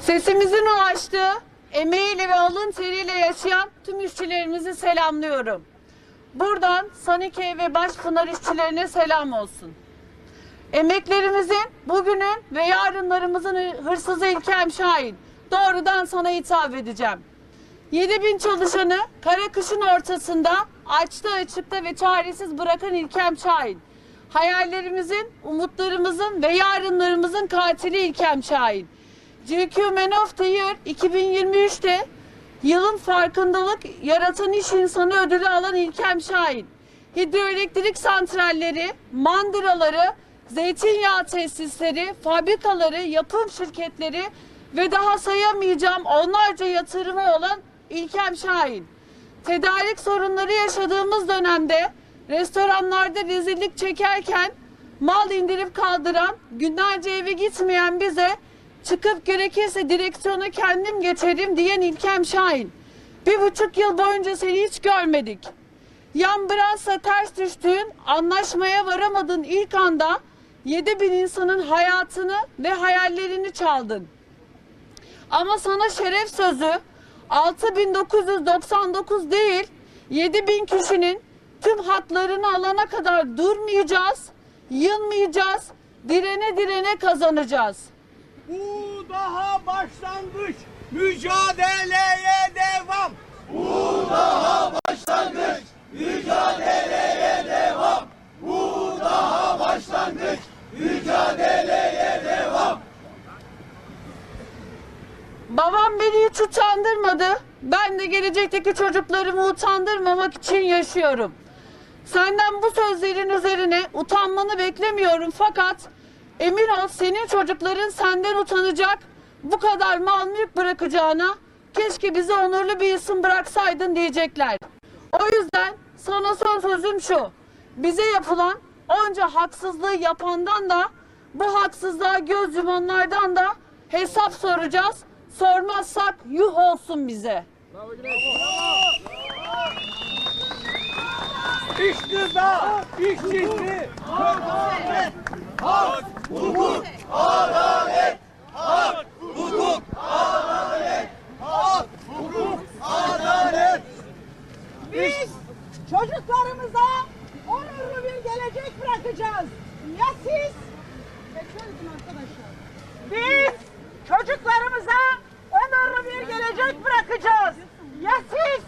Sesimizin ulaştığı, emeğiyle ve alın teriyle yaşayan tüm işçilerimizi selamlıyorum. Buradan Sanike ve Başpınar işçilerine selam olsun. Emeklerimizin, bugünün ve yarınlarımızın hırsızı İlkem Şahin. Doğrudan sana hitap edeceğim. 7 bin çalışanı kara kışın ortasında açta açıkta ve çaresiz bırakan İlkem Şahin. Hayallerimizin, umutlarımızın ve yarınlarımızın katili İlkem Şahin. GQ Man of the Year 2023'te yılın farkındalık yaratan iş insanı ödülü alan İlkem Şahin. Hidroelektrik santralleri, mandıraları, zeytinyağı tesisleri, fabrikaları, yapım şirketleri ve daha sayamayacağım onlarca yatırımı olan İlkem Şahin. Tedarik sorunları yaşadığımız dönemde restoranlarda rezillik çekerken mal indirip kaldıran, günlerce eve gitmeyen bize çıkıp gerekirse direksiyona kendim geçerim diyen İlkem Şahin. Bir buçuk yıl boyunca seni hiç görmedik. Yan Brans'la ters düştüğün, anlaşmaya varamadığın ilk anda 7 bin insanın hayatını ve hayallerini çaldın. Ama sana şeref sözü 6999 değil 7000 kişinin tüm haklarını alana kadar durmayacağız, yılmayacağız, direne direne kazanacağız. Bu daha başlangıç. Mücadeleye devam. Babam beni hiç utandırmadı. Ben de gelecekteki çocuklarımı utandırmamak için yaşıyorum. Senden bu sözlerin üzerine utanmanı beklemiyorum fakat ol senin çocukların senden utanacak, bu kadar mal mülk bırakacağına keşke bize onurlu bir isim bıraksaydın diyecekler. O yüzden sana son sözüm şu. Bize yapılan onca haksızlığı yapandan da bu haksızlığa göz yumanlardan da hesap soracağız. Sormazsak yuh olsun bize. İktidar, işçisi, adalet, hak, hukuk, adalet, hak, hukuk, adalet, hak, hukuk, adalet. Biz çocuklarımıza onurlu bir gelecek bırakacağız. Ya siz? Biz çocuklarımıza onurlu bir gelecek bırakacağız. Ya siz?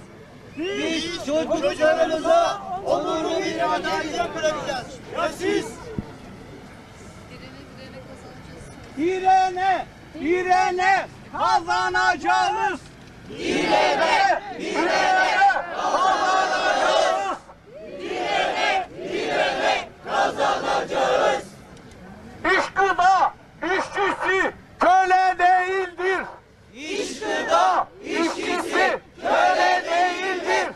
Biz çocuklarımıza onurlu bir gelecek bırakacağız. Ya siz? Direne, direne kazanacağız. Direne, direne kazanacağız. Direne, direne kazanacağız. İşkıda, işçisi köle değildir. İşkıda, işçisi köle değildir.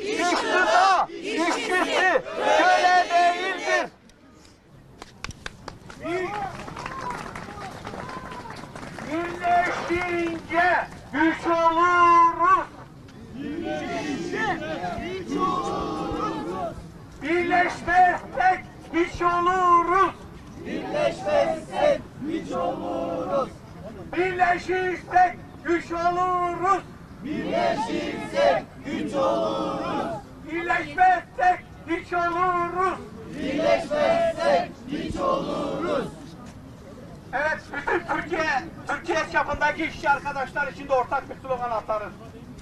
İşkıda, işçisi köle değildir. Birleşince güç oluruz. Birleşmezsek hiç oluruz. Birleşmezsek hiç oluruz. Birleşirsek güç oluruz. Birleşirsek güç oluruz. Birleşmezsek hiç oluruz. Birleşmezsek hiç oluruz. Evet, bütün Türkiye, Türkiye çapındaki işçi arkadaşlar için de ortak bir slogan atarız.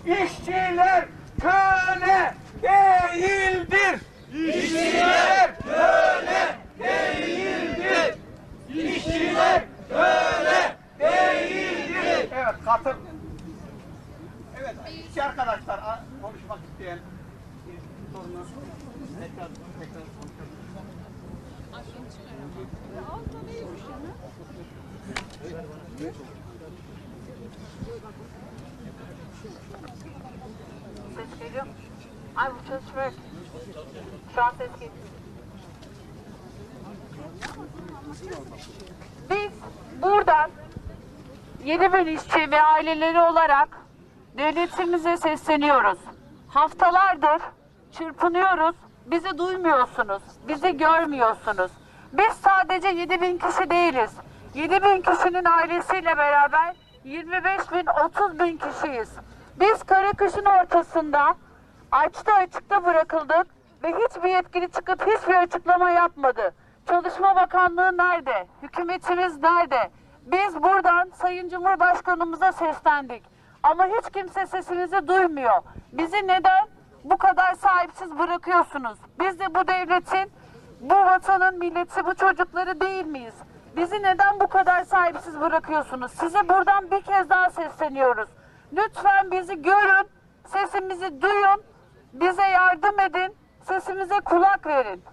İşçiler köle değildir. İşçiler köle değildir. İşçiler köle değildir. Evet, katıl. Evet, işçi arkadaşlar konuşmak isteyen sorunu tekrar tekrar konuşalım. Biz buradan 7 bin işçi ve aileleri olarak devletimize sesleniyoruz. Haftalardır çırpınıyoruz. Bizi duymuyorsunuz. Bizi görmüyorsunuz. Biz sadece 7 bin kişi değiliz. 7 bin kişinin ailesiyle beraber 25 bin 30 bin kişiyiz. Biz kara kışın ortasında açta açıkta bırakıldık ve hiçbir yetkili çıkıp hiçbir açıklama yapmadı. Çalışma Bakanlığı nerede? Hükümetimiz nerede? Biz buradan Sayın Cumhurbaşkanımıza seslendik. Ama hiç kimse sesimizi duymuyor. Bizi neden bu kadar sahipsiz bırakıyorsunuz? Biz de bu devletin, bu vatanın milleti, bu çocukları değil miyiz? Bizi neden bu kadar sahipsiz bırakıyorsunuz? Size buradan bir kez daha sesleniyoruz. Lütfen bizi görün, sesimizi duyun, bize yardım edin, sesimize kulak verin.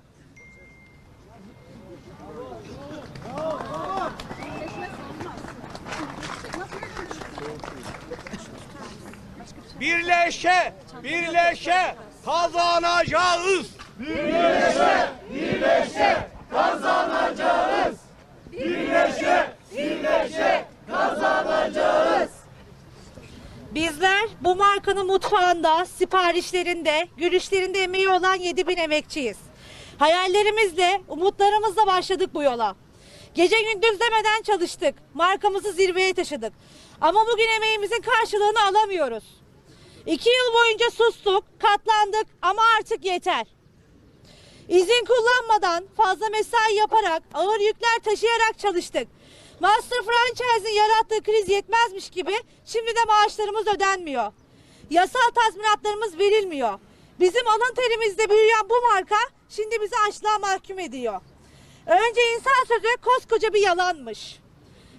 Birleşe, birleşe kazanacağız. Bizler bu markanın mutfağında, siparişlerinde, gülüşlerinde emeği olan 7000 emekçiyiz. Hayallerimizle, umutlarımızla başladık bu yola. Gece gündüz demeden çalıştık. Markamızı zirveye taşıdık. Ama bugün emeğimizin karşılığını alamıyoruz. İki yıl boyunca sustuk, katlandık ama artık yeter. İzin kullanmadan, fazla mesai yaparak, ağır yükler taşıyarak çalıştık. Master Franchise'in yarattığı kriz yetmezmiş gibi şimdi de maaşlarımız ödenmiyor. Yasal tazminatlarımız verilmiyor. Bizim alın terimizde büyüyen bu marka şimdi bizi açlığa mahkum ediyor. Önce insan sözü koskoca bir yalanmış.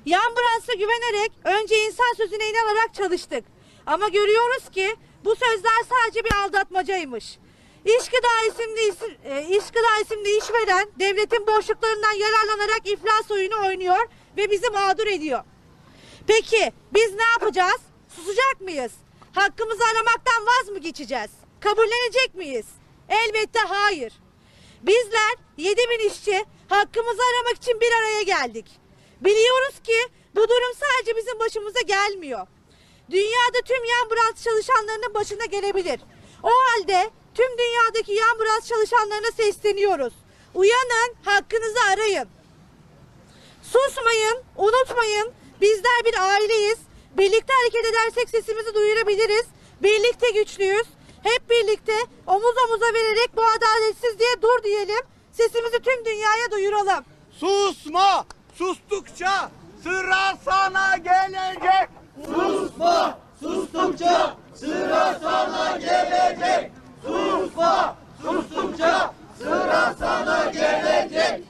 Yan güvenerek önce insan sözüne inanarak çalıştık. Ama görüyoruz ki bu sözler sadece bir aldatmacaymış. İşgıda isimli, isim, e, İşgıda isimli işveren devletin boşluklarından yararlanarak iflas oyunu oynuyor ve bizi mağdur ediyor. Peki biz ne yapacağız? Susacak mıyız? Hakkımızı aramaktan vaz mı geçeceğiz? Kabullenecek miyiz? Elbette hayır. Bizler 7000 işçi hakkımızı aramak için bir araya geldik. Biliyoruz ki bu durum sadece bizim başımıza gelmiyor. Dünyada tüm yan branş çalışanlarının başına gelebilir. O halde tüm dünyadaki yan branş çalışanlarına sesleniyoruz. Uyanın, hakkınızı arayın. Susmayın, unutmayın. Bizler bir aileyiz. Birlikte hareket edersek sesimizi duyurabiliriz. Birlikte güçlüyüz. Hep birlikte omuz omuza vererek bu adaletsizliğe dur diyelim. Sesimizi tüm dünyaya duyuralım. Susma, sustukça sıra sana gelecek. Susma, sustukça sıra sana gelecek. Susma, sustukça sıra sana gelecek.